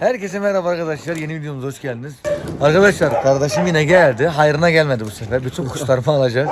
Herkese merhaba arkadaşlar. Yeni videomuza hoş geldiniz. Arkadaşlar kardeşim yine geldi. Hayrına gelmedi bu sefer. Bütün kuşlarımı alacak.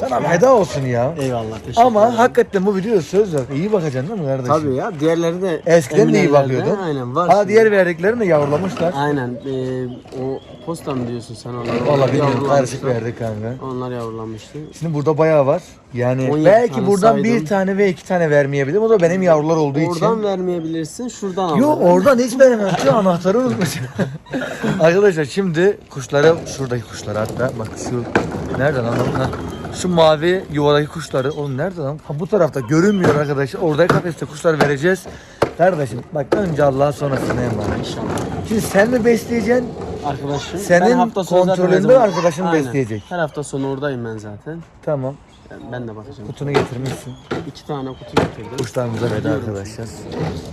Sana feda olsun ya. Eyvallah teşekkür Ama ederim. hakikaten bu video söz ver. İyi bakacaksın değil mi kardeşim? Tabii ya diğerleri de Eskiden de iyi bakıyordun. Aynen var. Ha şimdi. diğer verdiklerini de yavrulamışlar. Aynen e, o posta mı diyorsun sen onları? Onlar bilmiyorum karışık verdik kanka. Onlar yavrulanmıştı. Şimdi burada bayağı var. Yani 17 belki buradan saydım. bir tane ve iki tane vermeyebilirim. O da benim yavrular olduğu Oradan için. vermeyebilirsin şuradan al. Yok oradan hiç veremem. Şu anahtarı unutmuşum. Arkadaşlar şimdi kuşları şuradaki kuşları hatta bak şu nereden? Ha, şu mavi yuvadaki kuşları oğlum nerede lan? Ha, bu tarafta görünmüyor arkadaşlar. Orada kafeste kuşlar vereceğiz. Kardeşim bak önce Allah'a sonra sana emanet. İnşallah. Şimdi sen mi besleyeceksin? Arkadaşım. Senin kontrolünde arkadaşın Aynen. besleyecek. Her hafta sonu oradayım ben zaten. Tamam. Ben, ben de bakacağım. Kutunu getirmişsin. İki tane kutu getirdim. Kuşlarımıza veda arkadaşlar.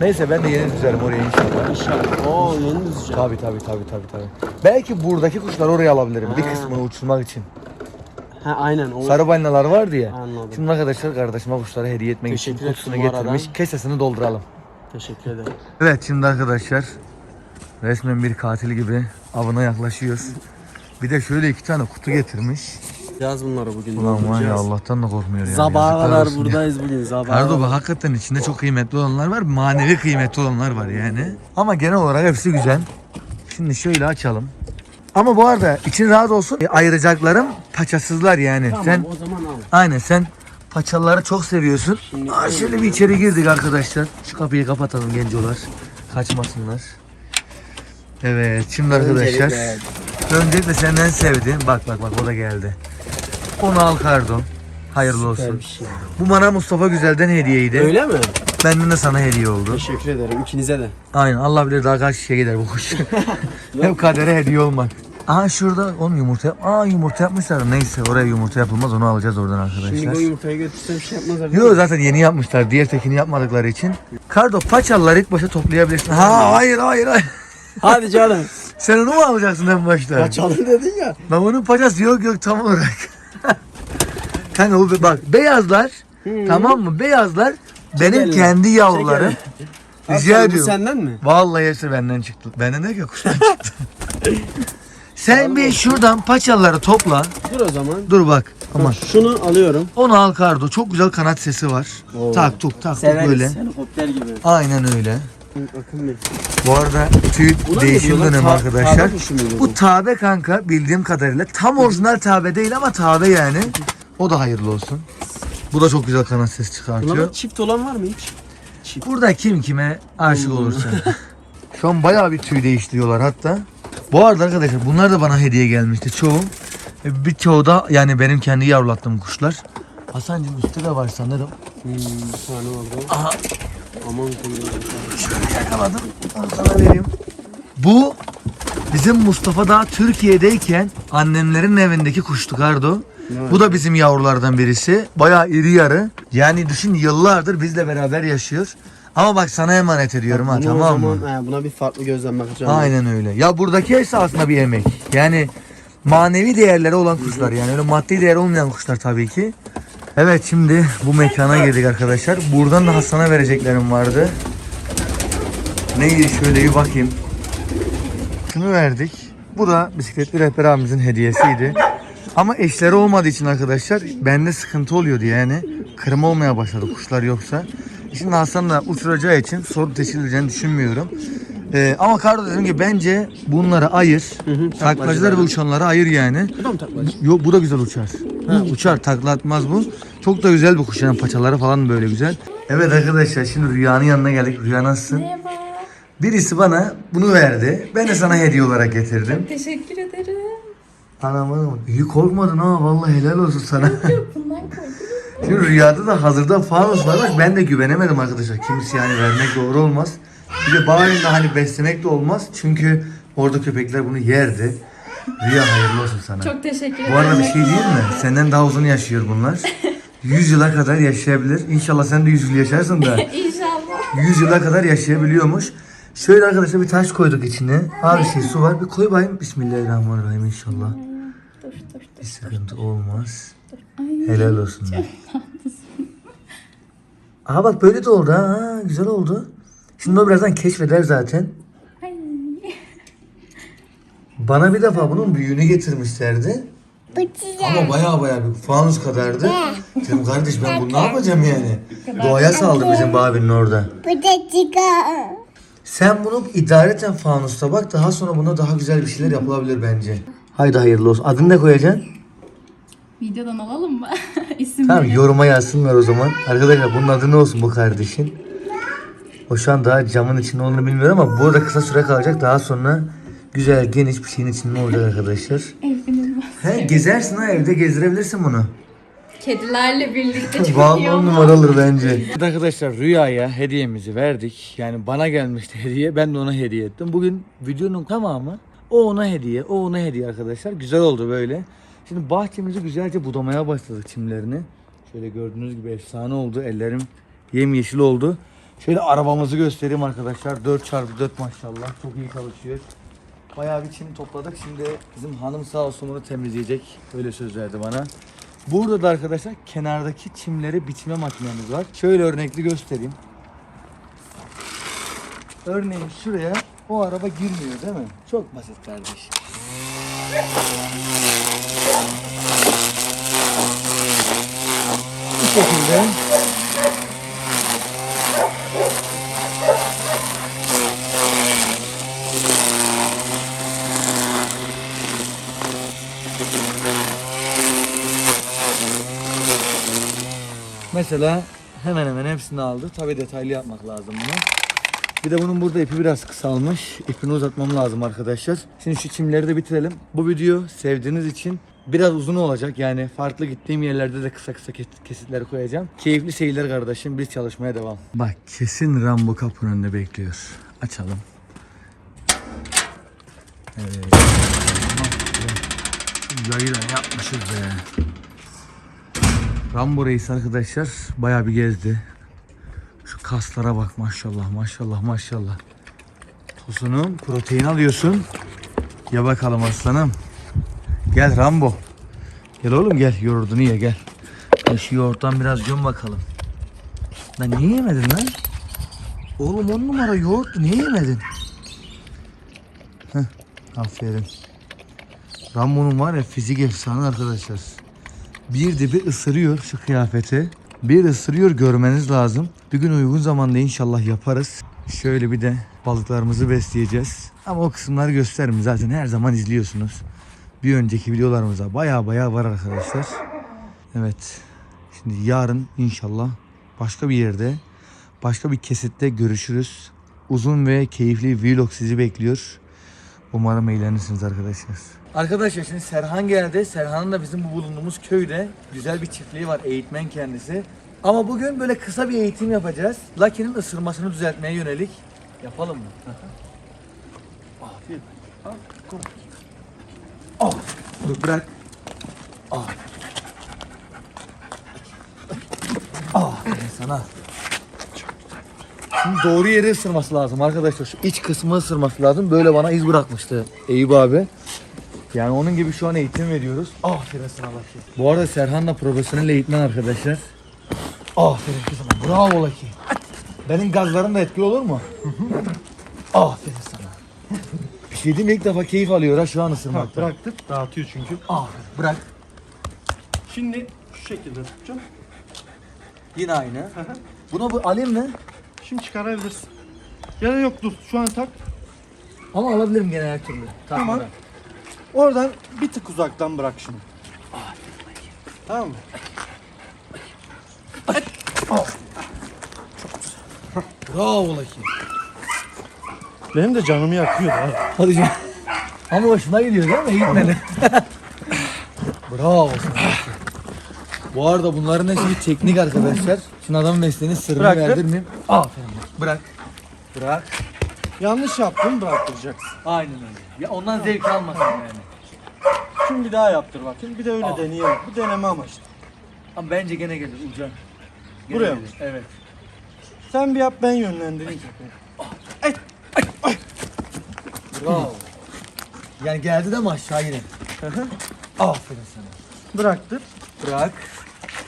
Neyse ben de yeni düzerim oraya inşallah. İnşallah. Oo yeni düzeceğim. Tabii tabii tabii tabii tabii. Belki buradaki kuşları oraya alabilirim. Bir kısmını uçurmak için. Ha aynen. O... Sarı balinalar var diye. Anladım. Şimdi arkadaşlar kardeşime kuşları hediye etmek için Teşekkür kutusunu getirmiş. Kesesini dolduralım. Teşekkür ederim. Evet şimdi arkadaşlar resmen bir katil gibi avına yaklaşıyoruz. Bir de şöyle iki tane kutu getirmiş. Yaz bunları bugün. Ulan var ya. Allah'tan da korkmuyor yani. Sabaha kadar ya. buradayız bugün. Sabaha Kardo bak hakikaten içinde çok kıymetli olanlar var, manevi kıymetli olanlar var yani. Ama genel olarak hepsi güzel. Şimdi şöyle açalım. Ama bu arada için rahat olsun. e, ayıracaklarım paçasızlar yani. Tamam Sen o zaman al. aynen sen paçalıları çok seviyorsun. Şimdi Aa, şöyle bir içeri girdik arkadaşlar. Şu kapıyı kapatalım gencolar. Kaçmasınlar. Evet şimdi arkadaşlar. Öncelikle- Öncelikle senden sevdiğim. Bak bak bak o da geldi. Onu al Kardo. Hayırlı Süper olsun. bir şey. Bu bana Mustafa Güzel'den hediyeydi. Öyle mi? Benden de sana hediye oldu. Teşekkür ederim ikinize de. Aynen Allah bilir daha kaç kişiye gider bu kuş. Hep kadere hediye olmak. Aa şurada onun yumurta yap. Aa yumurta yapmışlar. Neyse oraya yumurta yapılmaz onu alacağız oradan Şimdi arkadaşlar. bu yumurtayı götürsem şey yapmazlar. Yok zaten yeni yapmışlar. Diğer tekini yapmadıkları için. Kardo paçalıları ilk başta toplayabilirsin. Ha hayır hayır hayır. Hadi canım. Sen onu mu alacaksın en başta? Kaçalım dedin ya. Lan onun paçası yok yok tam olarak. Kanka bu bak beyazlar tamam mı? Beyazlar benim elini. kendi yavrularım. Rica sen- bu ediyorum. senden mi? Vallahi hepsi benden çıktı. Benden ne ki kuştan çıktı. Sen bir şuradan paçaları topla. Dur o zaman. Dur bak. Aman. Şunu alıyorum. Onu al Kardo. Çok güzel kanat sesi var. Oo. Tak tuk tak tuk Severiz. böyle. Helikopter gibi. Aynen öyle. Bu arada tüy Buna ne değişim diyorlar? dönemi Ta- arkadaşlar. kuşu muydu Bu bu? tabe kanka bildiğim kadarıyla tam orijinal tabe değil ama tabe yani. O da hayırlı olsun. Bu da çok güzel kanat sesi çıkartıyor. Bunlarda çift olan var mı hiç? Çift. Burada kim kime aşık Hmm. olursa. Şu an bayağı bir tüy değiştiriyorlar hatta. Bu arada arkadaşlar bunlar da bana hediye gelmişti çoğu. E, Birçoğu da yani benim kendi yavrulattığım kuşlar. Hasan'cığım üstte de var sanırım. Hmm, bir tane orada. Aha Aman koyuyorum. şöyle yakaladım. Onu sana vereyim. Bu bizim Mustafa daha Türkiye'deyken annemlerin evindeki kuştu Bu da bizim yavrulardan birisi. Bayağı iri yarı. Yani düşün yıllardır bizle beraber yaşıyor. Ama bak sana emanet ediyorum ha Bunu tamam o mı? zaman, he, buna bir farklı gözden bakacağım. Aynen öyle. Ya buradaki esasında bir emek. Yani manevi değerleri olan kuşlar yani öyle maddi değer olmayan kuşlar tabii ki. Evet şimdi bu mekana girdik arkadaşlar. Buradan da Hasan'a vereceklerim vardı. Neydi şöyle bir bakayım. Şunu verdik. Bu da bisikletli rehber abimizin hediyesiydi. Ama eşleri olmadığı için arkadaşlar bende sıkıntı oluyordu yani. Kırma olmaya başladı kuşlar yoksa. Şimdi Hasan da uçuracağı için sorun teşkil edeceğini düşünmüyorum. Ee, ama Kardo dedim ki bence bunları ayır. hı, Taklacıları ve uçanları ayır yani. Bu da mı taklaç? Yok bu da güzel uçar. Bu uçar takla atmaz bu. Çok da güzel bir kuş yani paçaları falan böyle güzel. Evet arkadaşlar şimdi Rüya'nın yanına geldik. Rüya nasılsın? Merhaba. Birisi bana bunu verdi. Ben de sana hediye olarak getirdim. Teşekkür ederim. Anam anam. İyi korkmadın ha vallahi helal olsun sana. Bundan korkuyorum. Şimdi rüyada da hazırda fanus var bak ben de güvenemedim arkadaşlar. Kimse yani vermek doğru olmaz. Bir de bağırında hani beslemek de olmaz. Çünkü orada köpekler bunu yerdi. Rüya hayırlı olsun sana. Çok teşekkür ederim. Bu arada bir şey değil mi? Senden daha uzun yaşıyor bunlar. 100 yıla kadar yaşayabilir. İnşallah sen de 100 yıl yaşarsın da İnşallah. 100 yıla kadar yaşayabiliyormuş. Şöyle arkadaşlar bir taş koyduk içine. Abi şey su var. Bir koy bakayım. Bismillahirrahmanirrahim inşallah. Dur dur Bir sıkıntı olmaz. Ay. Helal olsun. Aha bak böyle de oldu ha. Güzel oldu. Şimdi o birazdan keşfeder zaten. Ay. Bana bir defa bunun büyüğünü getirmişlerdi. Ama baya baya bir fanus kadardı. Dedim kardeş ben bunu ne yapacağım yani? Doğaya saldı bizim abinin orada. Bu da çıkar. Sen bunu idareten fanusta bak daha sonra buna daha güzel bir şeyler yapılabilir bence. Haydi hayırlı olsun. Adını ne koyacaksın? Videodan alalım mı? İsimleri. Tamam yoruma yazsınlar o zaman. Arkadaşlar bunun adı ne olsun bu kardeşin? O şu an daha camın içinde olduğunu bilmiyorum ama burada kısa süre kalacak. Daha sonra güzel geniş bir şeyin içinde olacak arkadaşlar. Evinin He gezersin ha evde gezdirebilirsin bunu. Kedilerle birlikte çok iyi Vallahi on olmaz. numara olur bence. Evet arkadaşlar Rüya'ya hediyemizi verdik. Yani bana gelmişti hediye. Ben de ona hediye ettim. Bugün videonun tamamı o ona hediye, o ona hediye arkadaşlar. Güzel oldu böyle. Şimdi bahçemizi güzelce budamaya başladık çimlerini. Şöyle gördüğünüz gibi efsane oldu. Ellerim yemyeşil oldu. Şöyle arabamızı göstereyim arkadaşlar. 4x4 maşallah. Çok iyi çalışıyor. Bayağı bir çim topladık. Şimdi bizim hanım sağ olsun bunu temizleyecek. Öyle söz verdi bana. Burada da arkadaşlar kenardaki çimleri biçme makinemiz var. Şöyle örnekli göstereyim. Örneğin şuraya o araba girmiyor değil mi? Çok basit kardeş. Bu şekilde Mesela hemen hemen hepsini aldı. Tabi detaylı yapmak lazım bunu. Bir de bunun burada ipi biraz kısalmış. İpini uzatmam lazım arkadaşlar. Şimdi şu çimleri de bitirelim. Bu video sevdiğiniz için biraz uzun olacak. Yani farklı gittiğim yerlerde de kısa kısa kes- kesitler koyacağım. Keyifli seyirler kardeşim. Biz çalışmaya devam. Bak kesin Rambo kapının önünde bekliyor. Açalım. Evet. Yayla yapmışız be. Rambo Reis arkadaşlar bayağı bir gezdi. Şu kaslara bak maşallah maşallah maşallah. Tosunum protein alıyorsun. Ya bakalım aslanım. Gel Rambo. Gel oğlum gel yoğurdunu ye gel. Gel şu yoğurttan biraz göm bakalım. Lan niye yemedin lan? Oğlum on numara yoğurt niye yemedin? Heh, aferin. Rambo'nun var ya fizik efsane arkadaşlar. Bir de bir ısırıyor şu kıyafeti. Bir ısırıyor görmeniz lazım. Bir gün uygun zamanda inşallah yaparız. Şöyle bir de balıklarımızı besleyeceğiz. Ama o kısımları gösteririm zaten her zaman izliyorsunuz. Bir önceki videolarımıza baya baya var arkadaşlar. Evet. Şimdi yarın inşallah başka bir yerde başka bir kesitte görüşürüz. Uzun ve keyifli vlog sizi bekliyor. Umarım eğlenirsiniz arkadaşlar. Arkadaşlar şimdi Serhan geldi. Serhan'ın da bizim bu bulunduğumuz köyde güzel bir çiftliği var. Eğitmen kendisi. Ama bugün böyle kısa bir eğitim yapacağız. Lucky'nin ısırmasını düzeltmeye yönelik. Yapalım mı? Kom. Ah, Dur bırak. Ah. Aferin sana. Şimdi doğru yere ısırması lazım arkadaşlar. Şu iç kısmı ısırması lazım. Böyle bana iz bırakmıştı Eyüp abi. Yani onun gibi şu an eğitim veriyoruz. Aferin sana Laki. Bu arada Serhan da profesyonel eğitmen arkadaşlar. Aferin kızım. Bravo Laki. Benim gazlarım da etkili olur mu? Aferin sana. Bir şey diyeyim mi? ilk defa keyif alıyor ha şu an ısırmakta. Bıraktık. Dağıtıyor çünkü. Aferin. Bırak. Şimdi şu şekilde tutacağım. Yine aynı. Buna bu alayım mı? Şimdi çıkarabilirsin. Ya da yok dur şu an tak. Ama alabilirim gene her türlü. Tamam. Takmadan. Oradan bir tık uzaktan bırak şimdi. Tamam mı? Bravo Laki. Benim de canımı yakıyor ha. Hadi canım. Ama hoşuna gidiyor değil mi? Eğitmeni. Bravo sana. Bu arada bunların hepsi bir teknik arkadaşlar. Şimdi adamın mesleğinin sırrını Bıraktım. verdirmeyeyim. Aferin. Bırak. Bırak. Yanlış yaptın bıraktıracaksın. Aynen öyle. Ya ondan zevk almasın yani. Şimdi bir daha yaptır bakayım. Bir de öyle deneyelim. Bu deneme amaçlı. Ama bence gene gelir Ucan. Gene Buraya mı? gelir, Evet. Sen bir yap ben yönlendireyim. Bravo. Yani geldi de mi aşağı yine? Aferin sana. Bıraktır. Bırak.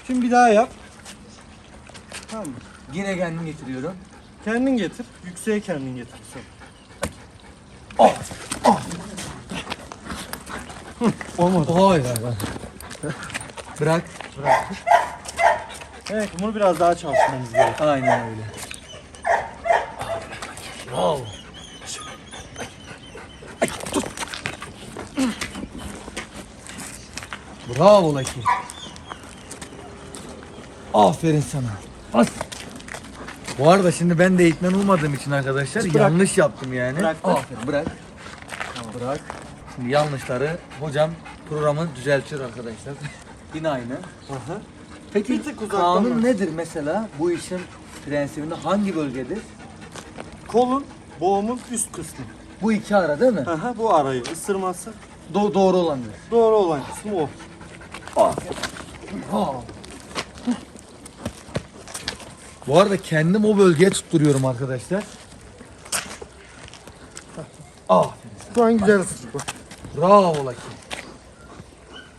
Şimdi bir daha yap. Tamam mı? Yine kendim getiriyorum. Kendin getir. Yükseğe kendin getir. sen. Olmadı. Hayır hayır. hayır. Bırak. Evet bunu biraz daha çalışmamız gerekiyor. Aynen öyle. Bravo. Ay, tut. Bravo Lucky. Aferin sana. Bas. Bu arada şimdi ben de eğitmen olmadığım için arkadaşlar Bırak. yanlış yaptım yani. Bıraktın. Aferin bırak. Bırak. Şimdi yanlışları hocam programı düzeltiyor arkadaşlar. Yine aynı. Aha. Peki kanun nedir mesela bu işin prensibinde hangi bölgedir? Kolun boğumun üst kısmı. Bu iki ara değil mi? Aha, bu arayı ısırması Do- doğru olandır. doğru olan kısmı o. Ha. Bu arada kendim o bölgeye tutturuyorum arkadaşlar. Aferin. Şu an güzel ısırdık bak. Bravo Lucky.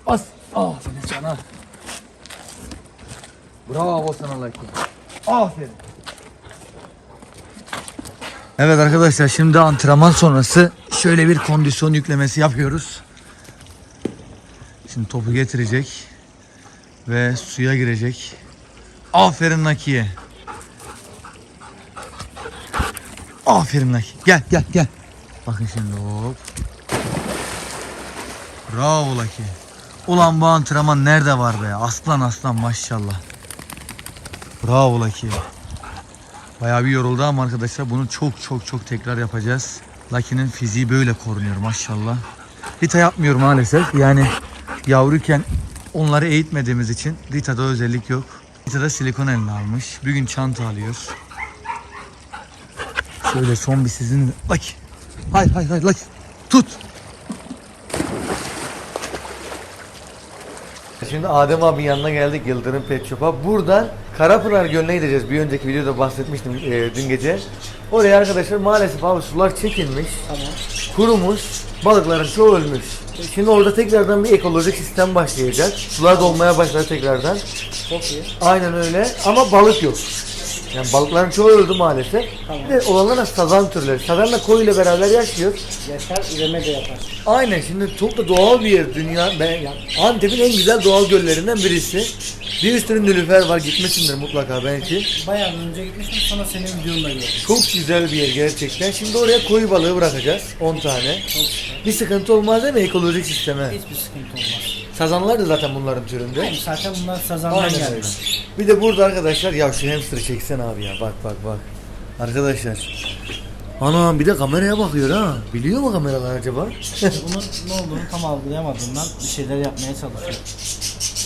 Bas. Aferin sana. Bravo sana Lucky. Aferin. Evet arkadaşlar şimdi antrenman sonrası şöyle bir kondisyon yüklemesi yapıyoruz. Şimdi topu getirecek ve suya girecek. Aferin Lucky'ye. Aferin Lucky. Gel gel gel. Bakın şimdi hop. Bravo Lucky. Ulan bu antrenman nerede var be? Aslan aslan maşallah. Bravo Lucky. Bayağı bir yoruldu ama arkadaşlar bunu çok çok çok tekrar yapacağız. Lucky'nin fiziği böyle korunuyor maşallah. Rita yapmıyor maalesef. Yani yavruyken onları eğitmediğimiz için Rita'da özellik yok. Rita'da silikon eline almış. Bir gün çanta alıyor. Şöyle son bir sizin... Lucky. Hayır hayır hayır Lucky. Tut. Şimdi Adem abi yanına geldik Yıldırım Pet Shop'a. Buradan Karapınar Gölü'ne gideceğiz. Bir önceki videoda bahsetmiştim e, dün gece. Oraya arkadaşlar maalesef abi sular çekilmiş. Kurumuş. Balıkların çoğu ölmüş. Şimdi orada tekrardan bir ekolojik sistem başlayacak. Sular dolmaya başladı tekrardan. Çok iyi. Aynen öyle ama balık yok. Yani balıkların çoğu öldü maalesef. Bir de olanlar da sazan türleri. Sazan da koyuyla beraber yaşıyor. Yaşar üreme de yapar. Aynen şimdi çok da doğal bir yer dünya. Ben, yani Antep'in en güzel doğal göllerinden birisi. Bir sürü nilüfer var gitmesindir mutlaka belki. Bayağı önce gitmiştim sonra senin videonda gördüm. Çok güzel bir yer gerçekten. Şimdi oraya koyu balığı bırakacağız 10 tane. Bir sıkıntı olmaz değil mi ekolojik sisteme? Hiçbir sıkıntı olmaz. Sazanlar da zaten bunların türünde. Zaten bunlar sazandan Aynen geldi. Bir de burada arkadaşlar ya şu hamster'ı çeksen abi ya bak bak bak. Arkadaşlar. Anam bir de kameraya bakıyor ha. Biliyor mu kameralar acaba? Bunun ne olduğunu tam algılayamadığından bir şeyler yapmaya çalışıyor.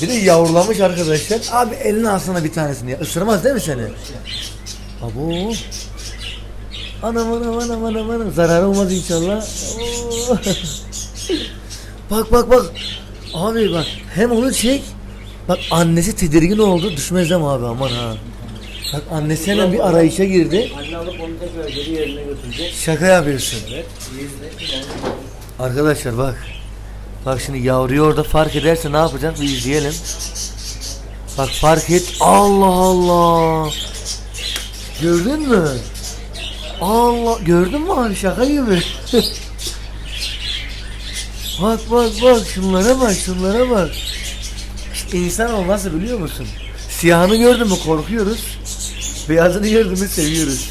bir de yavrulamış arkadaşlar. Abi eline alsana bir tanesini ya. Isırmaz değil mi seni? Abo. Anam anam anam anam anam. Zarar olmaz inşallah. Oo. bak bak bak. Abi bak hem onu çek. Bak annesi tedirgin oldu. Düşmez değil mi abi aman ha. Bak annesi hemen bir arayışa girdi. Anne alıp onu tekrar geri yerine götürecek. Şaka yapıyorsun. Evet. Arkadaşlar bak. Bak şimdi yavruyu orada fark ederse ne yapacak bir izleyelim. Bak fark et. Allah Allah. Gördün mü? Allah gördün mü abi şaka gibi. bak bak bak şunlara bak şunlara bak. İnsan olmazsa biliyor musun? Siyahını gördün mü korkuyoruz. Beyazını gördün mü seviyoruz.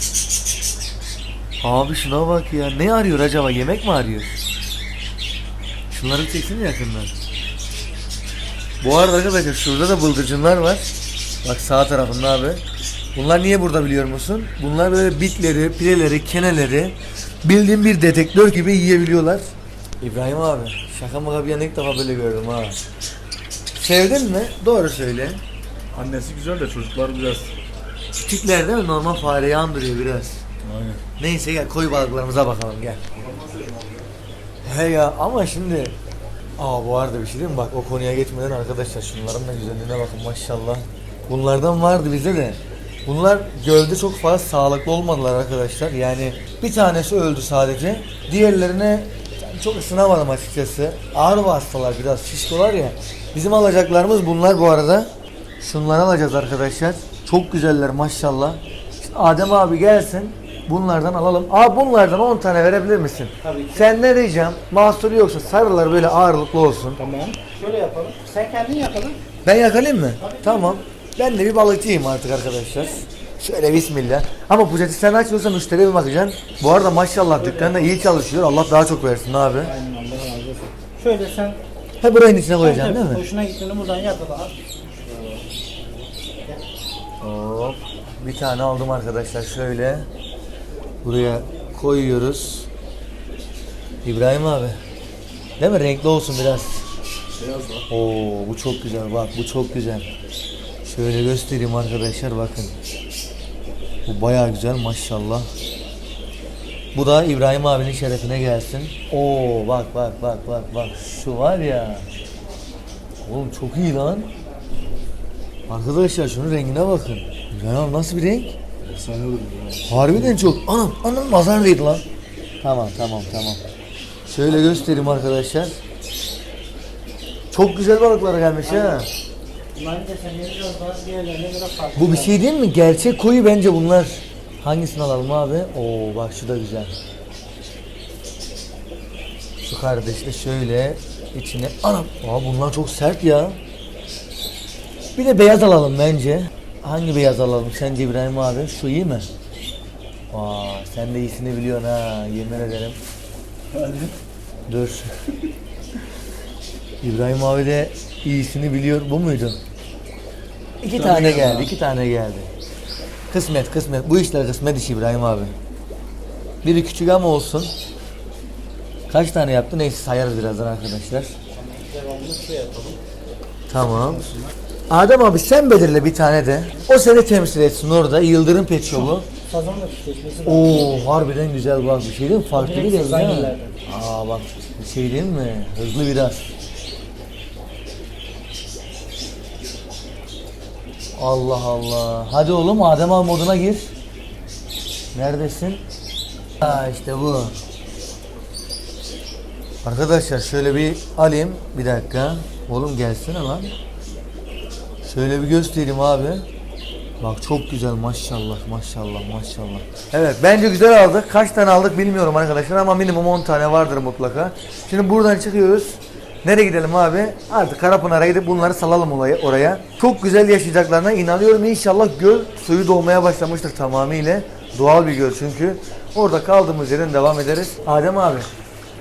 Abi şuna bak ya. Ne arıyor acaba? Yemek mi arıyor? Şunları çeksene yakından. Bu arada arkadaşlar şurada da bıldırcınlar var. Bak sağ tarafında abi. Bunlar niye burada biliyor musun? Bunlar böyle bitleri, pireleri, keneleri bildiğin bir detektör gibi yiyebiliyorlar. İbrahim abi şaka maka bir yana ilk defa böyle gördüm ha. Sevdin mi? Doğru söyle. Annesi güzel de çocuklar biraz. Küçükler değil mi? Normal fareyi andırıyor biraz. Aynen. Neyse gel koyu balıklarımıza bakalım gel. He ya ama şimdi Aa bu arada bir şey değil mi? Bak o konuya geçmeden arkadaşlar şunların da güzelliğine bakın maşallah. Bunlardan vardı bizde de. Bunlar gölde çok fazla sağlıklı olmadılar arkadaşlar. Yani bir tanesi öldü sadece. Diğerlerine çok ısınamadım açıkçası. Ağır vasıtalar biraz şişkolar ya. Bizim alacaklarımız bunlar bu arada. Şunları alacağız arkadaşlar. Çok güzeller maşallah. Şimdi Adem abi gelsin. Bunlardan alalım. Abi bunlardan 10 tane verebilir misin? Tabii ki. Sen ne diyeceğim? Mahsuru yoksa sarılar böyle ağırlıklı olsun. Tamam. Şöyle yapalım. Sen kendin yakalım. Ben yakalayayım mı? Tamam. Ben de bir balıkçıyım artık arkadaşlar. Şöyle bismillah. Ama sen açıyorsa müşteriye bir bakacaksın. Bu arada maşallah dükkanda iyi çalışıyor. Allah daha çok versin abi. Aynen Allah razı olsun. Şöyle sen He burayın içine koyacaksın değil mi? Hoşuna gittiğini buradan yakala. Hop. Bir tane aldım arkadaşlar şöyle. Buraya koyuyoruz. İbrahim abi. Değil mi? Renkli olsun biraz. Beyaz var. Oo bu çok güzel bak bu çok güzel. Şöyle göstereyim arkadaşlar bakın. Bu baya güzel maşallah. Bu da İbrahim abinin şerefine gelsin. Oo bak bak bak bak bak şu var ya. Oğlum çok iyi lan. Arkadaşlar şunun rengine bakın. İbrahim abi nasıl bir renk? Efsane olur. Harbiden çok. Anam anam nazar değdi lan. Tamam tamam tamam. Şöyle göstereyim arkadaşlar. Çok güzel balıklar gelmiş ha. Bunların desenleri biraz daha diğerlerine göre farklı. Bu bir şey değil mi? Gerçek koyu bence bunlar. Hangisini alalım abi? Oo bak şu da güzel. Şu kardeş de şöyle içine. Anam. Aa bunlar çok sert ya. Bir de beyaz alalım bence. Hangi beyaz alalım sence İbrahim abi? Şu iyi mi? Aa sen de iyisini biliyorsun ha yemin ederim. Dur. İbrahim abi de iyisini biliyor. Bu muydu? İki tane geldi, iki tane geldi. Kısmet, kısmet. Bu işler kısmet işi İbrahim abi. Biri küçük ama olsun. Kaç tane yaptı? Neyse sayarız birazdan arkadaşlar. Devamlı yapalım. Tamam. Adem abi sen belirle bir tane de. O seni temsil etsin orada. Yıldırım Pet. Sazanla çiftleşmesi Oo harbiden güzel bak bir şey değil mi? Farklı bir değil mi? Aa bak bir şey değil mi? Hızlı biraz. Allah Allah. Hadi oğlum Adem abi moduna gir. Neredesin? Ha işte bu. Arkadaşlar şöyle bir alayım. Bir dakika. Oğlum gelsene lan. Şöyle bir göstereyim abi. Bak çok güzel maşallah maşallah maşallah. Evet bence güzel aldık. Kaç tane aldık bilmiyorum arkadaşlar ama minimum 10 tane vardır mutlaka. Şimdi buradan çıkıyoruz. Nereye gidelim abi? Artık Karapınar'a gidip bunları salalım olaya, oraya. Çok güzel yaşayacaklarına inanıyorum. İnşallah göl suyu dolmaya başlamıştır tamamıyla. Doğal bir göl çünkü. Orada kaldığımız yerden devam ederiz. Adem abi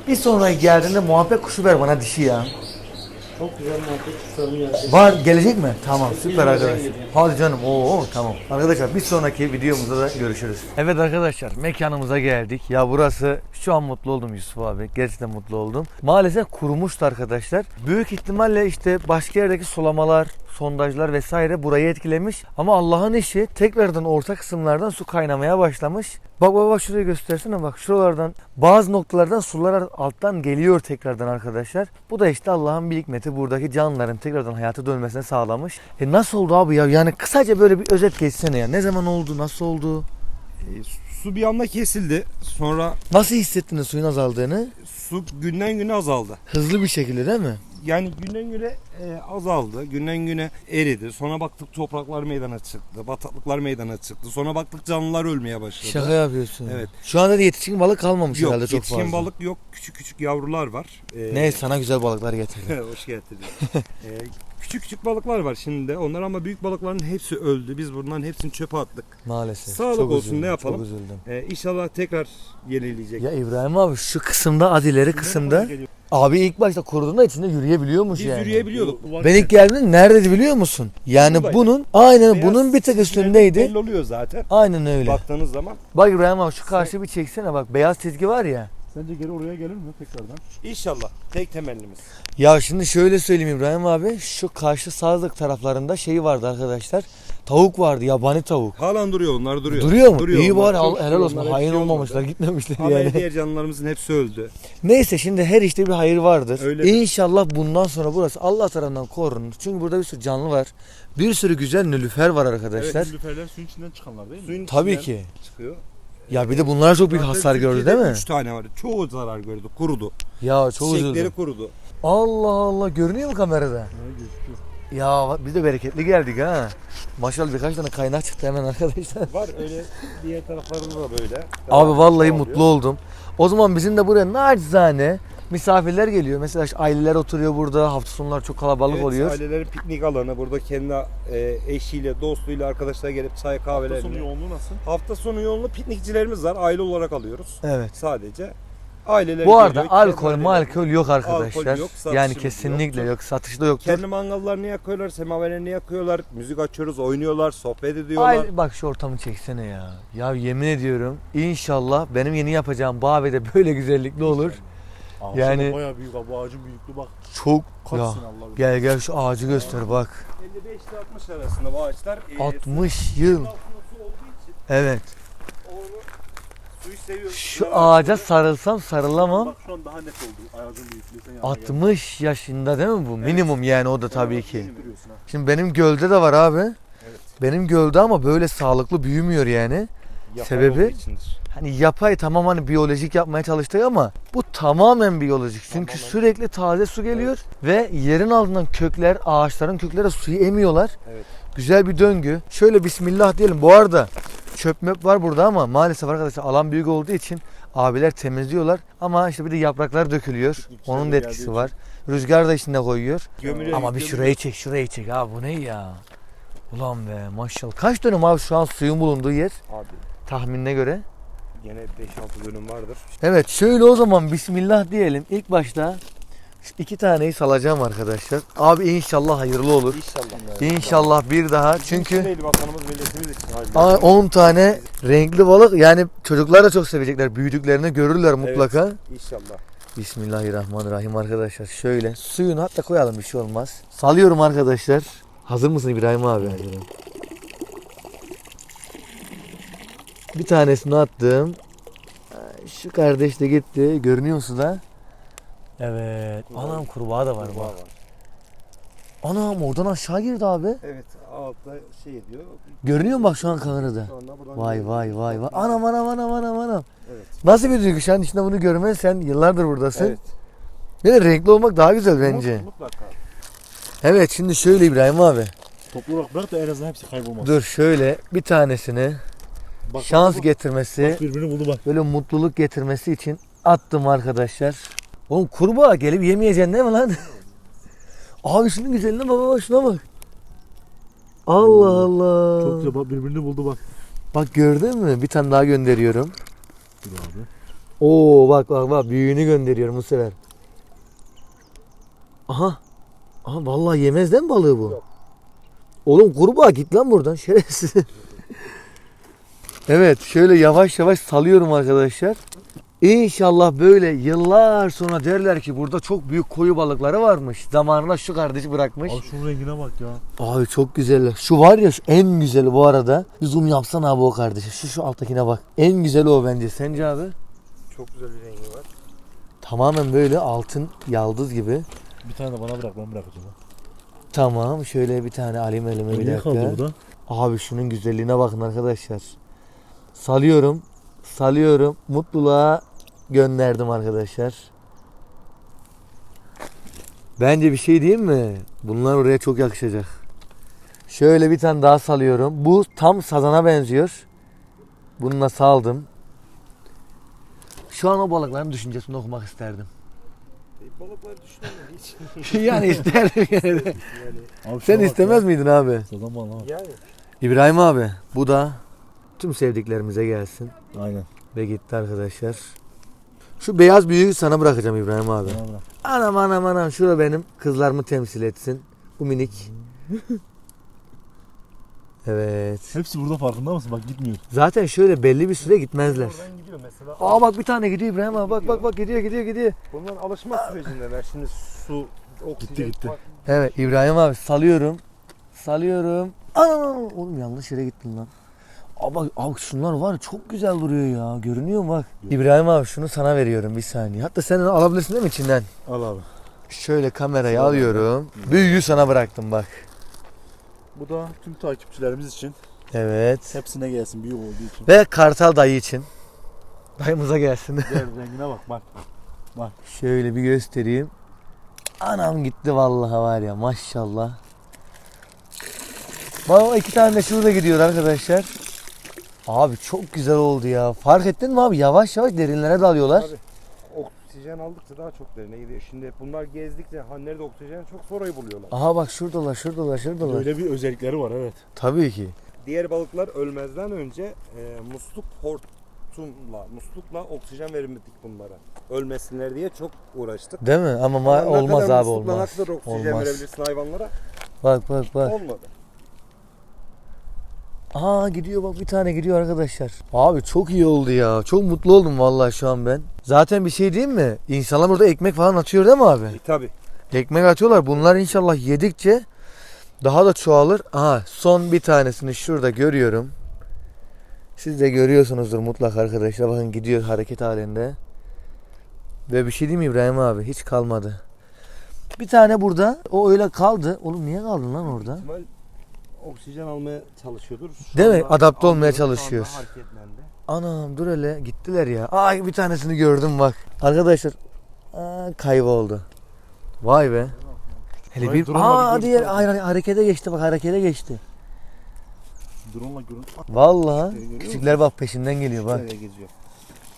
bir sonraki geldiğinde muhabbet kuşu ver bana dişi ya. Çok güzel muhabbet gelecek. Var gelecek mi? Tamam süper arkadaşlar. Hadi canım. Oo tamam. Arkadaşlar bir sonraki videomuzda da görüşürüz. Evet arkadaşlar mekanımıza geldik. Ya burası şu an mutlu oldum Yusuf abi. Gerçekten mutlu oldum. Maalesef kurumuştu arkadaşlar. Büyük ihtimalle işte başka yerdeki sulamalar, sondajlar vesaire burayı etkilemiş. Ama Allah'ın işi tekrardan orta kısımlardan su kaynamaya başlamış. Bak bak bak şurayı göstersene bak şuralardan bazı noktalardan sular alttan geliyor tekrardan arkadaşlar. Bu da işte Allah'ın bir hikmeti buradaki canlıların tekrardan hayata dönmesine sağlamış. E nasıl oldu abi ya? Yani kısaca böyle bir özet geçsene ya. Ne zaman oldu? Nasıl oldu? E, Su bir anda kesildi. Sonra Nasıl hissettiniz suyun azaldığını? su günden güne azaldı. Hızlı bir şekilde değil mi? Yani günden güne e, azaldı. Günden güne eridi. Sonra baktık topraklar meydana çıktı. Bataklıklar meydana çıktı. Sonra baktık canlılar ölmeye başladı. Şaka yapıyorsun. Evet. Şu anda da yetişkin balık kalmamış Yok herhalde çok yetişkin fazla. balık yok. Küçük küçük yavrular var. E, Ne sana güzel balıklar getirdi. Hoş getirdin. e, küçük küçük balıklar var şimdi de. Onlar ama büyük balıkların hepsi öldü. Biz bunların hepsini çöpe attık. Maalesef. Sağlık Çok olsun, üzüldüm, ne yapalım? Çok üzüldüm. E, inşallah tekrar yenileyecek. Ya İbrahim abi şu kısımda adileri kısımda abi ilk başta kuruduğunda içinde yürüyebiliyormuş Biz yani. yürüyebiliyorduk. Ben ilk geldiğimde neredeydi biliyor musun? Yani Buradaydı. bunun aynen Beyaz bunun bir tık çizgileri üstündeydi. Belli oluyor zaten. Aynen öyle. Bak, Baktığınız zaman. İbrahim abi şu karşı bir çeksene bak beyaz çizgi var ya. Sence geri oraya gelir mi tekrardan? İnşallah. Tek temennimiz. Ya şimdi şöyle söyleyeyim İbrahim abi şu karşı sağlık taraflarında şey vardı arkadaşlar. Tavuk vardı yabani tavuk. Halen duruyor onlar duruyor. Duruyor mu? Duruyor İyi onlar. bari Çok helal olsun. onlar Hain hepsi olmamışlar gitmemişler Ama yani. diğer canlılarımızın hepsi öldü. Neyse şimdi her işte bir hayır vardır. Öyledir. İnşallah bundan sonra burası Allah tarafından korunur. Çünkü burada bir sürü canlı var. Bir sürü güzel nülüfer var arkadaşlar. Evet, nilüferler suyun içinden çıkanlar değil mi? Suyun Tabii içinden ki. çıkıyor. Ya bir de bunlar çok büyük hasar gördü değil mi? 3 tane var. Çoğu zarar gördü. Kurudu. Ya çok Çiçekleri üzüldüm. kurudu. Allah Allah görünüyor mu kamerada? Ya biz de bereketli geldik ha. Maşallah birkaç tane kaynak çıktı hemen arkadaşlar. Var öyle diğer taraflarında da böyle. Abi vallahi mutlu oldum. O zaman bizim de buraya nacizane misafirler geliyor. Mesela işte aileler oturuyor burada. Hafta sonları çok kalabalık Evet, oluyor. ailelerin piknik alanı. Burada kendi e, eşiyle, dostuyla, arkadaşlar gelip çay Hafta kahveler. sonu yoğunluğu nasıl? Hafta sonu yoğunluğu piknikçilerimiz var. Aile olarak alıyoruz. Evet. Sadece. Aileler Bu arada geliyor, kendi alkol aileleri- malkol yok arkadaşlar. Alkol yok, satışı yani yok. kesinlikle yok. Satışta yoktur. Kendi mangallarını yakıyorlar, semaverlerini yakıyorlar. Müzik açıyoruz, oynuyorlar, sohbet ediyorlar. Aile, bak şu ortamı çeksene ya. Ya yemin ediyorum inşallah benim yeni yapacağım Bağve'de böyle güzellikli olur. Ağaçta Yani- da bayağı büyük abi. Bu ağacın büyüklüğü bak. Çok Kaç ya. Allah. Gel gel şu ağacı göster bak. 55 ile 60 arasında bu ağaçlar. e, 60 yıl. altında su olduğu için Evet. onu suyu seviyor. Şu ağaca sarılsam sarılamam. Bak şu an daha net oldu ağacın büyüklüğü. Sen yanına gel. 60 yaşında değil mi bu? Minimum yani o da tabii ki. Görüyorsun ha. Şimdi benim gölde de var abi. Benim gölde ama böyle sağlıklı büyümüyor yani. Yapay Sebebi? içindir. Hani yapay tamam hani biyolojik yapmaya çalıştık ama bu tamamen biyolojik. Çünkü Tamamen. sürekli taze su geliyor ve yerin altından kökler, ağaçların kökleri suyu emiyorlar. Evet. Güzel bir döngü. Şöyle bismillah diyelim. Bu arada çöp möp var burada ama maalesef arkadaşlar alan büyük olduğu için abiler temizliyorlar. Ama işte bir de yapraklar dökülüyor. Piknikçiler Onun da etkisi için. var. Rüzgar da içinde koyuyor. Gömülüyor, Ama bir gömülüyor. şurayı çek, şurayı çek. Abi bu ne ya? Ulan be maşallah. Kaç dönüm abi şu an suyun bulunduğu yer? Abi Tahminine göre. Gene 5-6 dönüm vardır. Evet şöyle o zaman bismillah diyelim. İlk başta şu iki taneyi salacağım arkadaşlar. Abi inşallah hayırlı olur. İnşallah. İnşallah bir daha. Çünkü Çünkü bakanımız milletimiz için. Aa, 10 tane renkli balık yani çocuklar da çok sevecekler. Büyüdüklerini görürler mutlaka. İnşallah. Bismillahirrahmanirrahim arkadaşlar. Şöyle suyunu hatta koyalım bir şey olmaz. Salıyorum arkadaşlar. Hazır mısın İbrahim abi? Bir tanesini attım. Şu kardeş de gitti. Görünüyor musun da? Evet. Anam kurbağa da var Kurbağa bak. Anam oradan aşağı girdi abi. Evet altta şey diyor. Görünüyor mu bak şu an kamerada? Vay vay vay vay. Anam anam anam anam anam. Evet. Nasıl bir duygu şu an içinde bunu görmen sen yıllardır buradasın. Evet. Böyle renkli olmak daha güzel bence. Mutlaka. Evet şimdi şöyle İbrahim abi. Toplu olarak bırak da en azından hepsi kaybolmaz. Dur şöyle bir tanesini Bak, şans bak, getirmesi, Bak birbirini buldu bak. böyle mutluluk getirmesi için attım arkadaşlar. Oğlum kurbağa gelip yemeyeceksin değil mi lan? Abi şunun güzelliğine bak bak şuna bak. Allah Allah. Çok güzel bak birbirini buldu bak. Bak gördün mü? Bir tane daha gönderiyorum. Dur abi. Oo bak bak bak büyüğünü gönderiyorum bu sefer. Aha. Aha vallahi yemez değil mi balığı bu? Yok. Oğlum kurbağa git lan buradan şerefsiz. evet şöyle yavaş yavaş salıyorum arkadaşlar. İnşallah böyle yıllar sonra derler ki burada çok büyük koyu balıkları varmış. Zamanında şu kardeşi bırakmış. Abi şunun rengine bak ya. Abi çok güzeller. Şu var ya şu en güzeli bu arada. Bir zoom yapsana abi o kardeşi. Şu şu alttakine bak. En güzeli o bence. Sence abi? Çok güzel bir rengi var. Tamamen böyle altın yaldız gibi. Bir tane de bana bırak ben bırakacağım. Tamam şöyle bir tane alayım elime bir Niye kaldı dakika. burada? Abi şunun güzelliğine bakın arkadaşlar. Salıyorum. Salıyorum. Mutluluğa gönderdim arkadaşlar. Bence bir şey diyeyim mi? Bunlar oraya çok yakışacak. Şöyle bir tane daha salıyorum. Bu tam sazana benziyor. Bununla saldım. Şu an o balıkların düşüncesini okumak isterdim. E, balıkları düşünemiyorum hiç. yani isterdim de. Abi Sen istemez ya. miydin abi? Sazan balığı. Yani. İbrahim abi bu da tüm sevdiklerimize gelsin. Aynen. Ve gitti arkadaşlar. Şu beyaz büyüğü sana bırakacağım İbrahim abi. Bana bırak. Anam anam anam şura benim kızlarımı temsil etsin. Bu minik. Evet. Hepsi burada farkında mısın? Bak gitmiyor. Zaten şöyle belli bir süre gitmezler. Oradan gidiyor mesela. Aa bak bir tane gidiyor İbrahim abi. Bak bak bak gidiyor gidiyor gidiyor. Bunlar alışma sürecindeler. Şimdi su, oksijen gitti. farklı. Evet İbrahim abi salıyorum. Salıyorum. Anam oğlum yanlış yere gittin lan. Bak abi şunlar var çok güzel duruyor ya. Görünüyor mu bak. İbrahim abi şunu sana veriyorum bir saniye. Hatta sen onu alabilirsin değil mi içinden? Al abi. Şöyle kamerayı alıyorum. Büyüğü sana bıraktım bak. Bu da tüm takipçilerimiz için. Evet. Hepsine gelsin büyük olduğu için. Ve Kartal dayı için. Dayımıza gelsin. Gel rengine bak bak. Şöyle bir göstereyim. Anam gitti vallahi var ya maşallah. Bak o iki tane de şurada gidiyor arkadaşlar. Abi çok güzel oldu ya. Fark ettin mi abi? Yavaş yavaş derinlere dalıyorlar. Abi, Oksijen aldıkça daha çok derine gidiyor. Şimdi bunlar gezdikçe ha nerede oksijen çok sonrayı buluyorlar. Aha bak şuradalar, şuradalar, şuradalar. Öyle bir özellikleri var evet. Tabii ki. Diğer balıklar ölmezden önce e, musluk hortumla, muslukla oksijen verilmedik bunlara. Ölmesinler diye çok uğraştık. Değil mi? Ama ma- Ama ne olmaz kadar abi muslukla olmaz. Ne kadar oksijen Olmaz. verebilirsin hayvanlara? Bak bak bak. Olmadı. Aa gidiyor bak bir tane gidiyor arkadaşlar. Abi çok iyi oldu ya. Çok mutlu oldum vallahi şu an ben. Zaten bir şey diyeyim mi? İnsanlar burada ekmek falan atıyor değil mi abi? E, tabi. Ekmek atıyorlar. Bunlar inşallah yedikçe daha da çoğalır. Aha son bir tanesini şurada görüyorum. Siz de görüyorsunuzdur mutlaka arkadaşlar. Bakın gidiyor hareket halinde. Ve bir şey diyeyim mi İbrahim abi? Hiç kalmadı. Bir tane burada. O öyle kaldı. Oğlum niye kaldın lan orada? İhtimal oksijen almaya çalışıyordur. Şu Değil mi? anda Adapte olmaya alıyor, şu anda çalışıyor. hareketlendi. Anam dur hele gittiler ya. Ay bir tanesini gördüm bak. Arkadaşlar aa, kayboldu. Vay be. Hele Hayır, bir aa diğer ay- harekete geçti bak harekete geçti. Drone'la görüntü. Vallahi Görüyor küçükler bak peşinden geliyor bak. Nereye geziyor?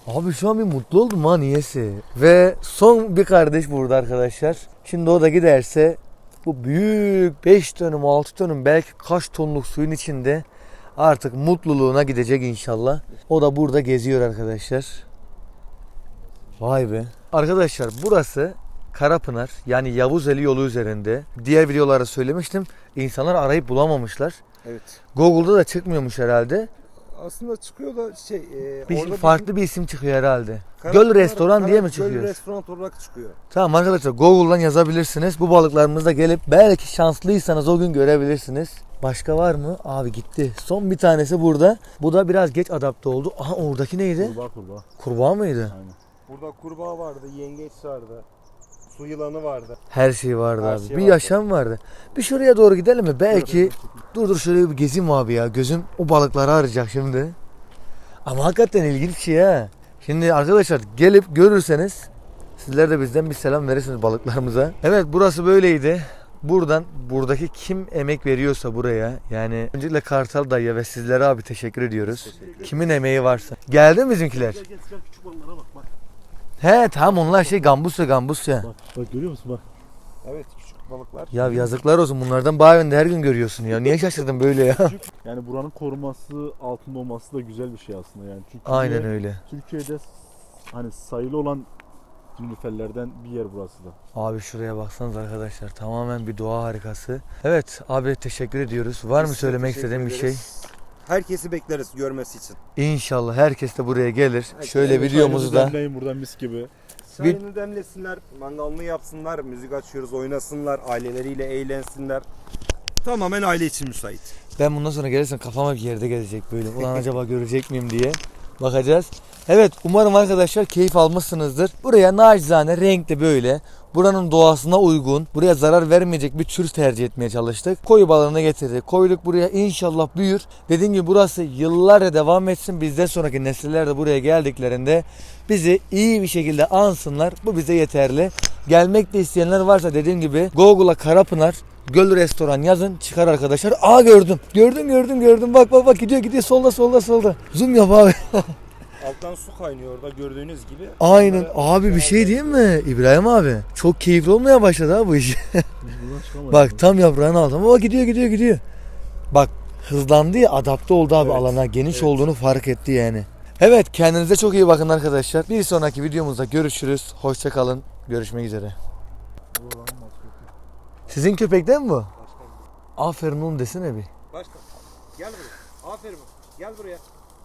Abi şu an bir mutlu oldum ha niyesi. Ve son bir kardeş burada arkadaşlar. Şimdi o da giderse bu büyük 5 tonum 6 tonum belki kaç tonluk suyun içinde artık mutluluğuna gidecek inşallah. O da burada geziyor arkadaşlar. Vay be. Arkadaşlar burası Karapınar yani Yavuzeli yolu üzerinde. Diğer videolarda söylemiştim. İnsanlar arayıp bulamamışlar. Evet. Google'da da çıkmıyormuş herhalde. Aslında çıkıyor da şey e, Bir orada farklı bir isim çıkıyor herhalde. bizim Göl restoran diye mi Karap- Göl çıkıyor? restoran olarak çıkıyor. Tamam arkadaşlar Google'dan yazabilirsiniz. Bu balıklarımızda gelip belki şanslıysanız o gün görebilirsiniz. Başka var mı? Abi gitti. Son bir tanesi burada. Bu da biraz geç adapte oldu. Aha oradaki neydi? Kurbağa kurbağa. Kurbağa mıydı? Aynen. Burada kurbağa vardı, yengeç vardı. Su yılanı vardı. Her şey vardı Her abi. şey bir vardı. yaşam vardı. Bir şuraya doğru gidelim mi? Belki dur dur şuraya bir gezeyim abi ya. Gözüm o balıkları arayacak şimdi. Ama hakikaten ilginç bir şey ha. Şimdi arkadaşlar gelip görürseniz sizler de bizden bir selam verirsiniz balıklarımıza. Evet burası böyleydi. Buradan buradaki kim emek veriyorsa buraya yani öncelikle Kartal dayıya ve sizlere abi teşekkür ediyoruz. Kimin emeği varsa. Geldi mi bizimkiler? Gel gel gel küçük balıklara bak bak. He tamam onlar şey gambusya gambusya. Bak bak görüyor musun bak. Evet küçük balıklar. Ya yazıklar olsun bunlardan Bayön'de her gün görüyorsun ya. Niye şaşırdın böyle ya? Yani buranın koruması altında olması da güzel bir şey aslında yani. Çünkü Aynen öyle. Türkiye'de hani sayılı olan nilüferlerden bir yer burası da. Abi şuraya baksanız arkadaşlar tamamen bir doğa harikası. Evet abi teşekkür ediyoruz. Var mı Biz de söylemek istediğin bir şey? Herkesi bekleriz görmesi için. İnşallah herkes de buraya gelir. Herkes Şöyle de videomuzu da Demleyin buradan mis gibi. Çayını demlesinler, mangalını yapsınlar, müzik açıyoruz, oynasınlar, aileleriyle eğlensinler. Tamamen aile için müsait. ben bundan sonra gelirsem kafama bir yerde gelecek böyle. Ulan acaba görecek miyim diye. Bakacağız. Evet umarım arkadaşlar keyif almışsınızdır. Buraya nacizane renkli böyle buranın doğasına uygun, buraya zarar vermeyecek bir tür tercih etmeye çalıştık. Koyu balığını getirdik. Koyduk buraya inşallah büyür. Dediğim gibi burası yıllarca devam etsin. Bizden sonraki nesiller de buraya geldiklerinde bizi iyi bir şekilde ansınlar. Bu bize yeterli. Gelmek de isteyenler varsa dediğim gibi Google'a Karapınar Göl restoran yazın çıkar arkadaşlar. Aa gördüm. Gördüm gördüm gördüm. Bak bak bak gidiyor gidiyor solda solda solda. Zoom yap abi. Alttan su kaynıyor orada gördüğünüz gibi. Aynen. Abi bir şey diyeyim mi İbrahim abi? Çok keyifli olmaya başladı ha bu iş. Bak tam yaprağın altında. Bak gidiyor gidiyor gidiyor. Bak hızlandı ya adapte oldu abi Evet, alana. Geniş evet. olduğunu fark etti yani. Evet kendinize çok iyi bakın arkadaşlar. Bir sonraki videomuzda görüşürüz. Hoşça kalın. Görüşmek üzere. Sizin köpekten mi bu? Aferin oğlum desene bir. Başka. Gel buraya. Aferin. Gel buraya.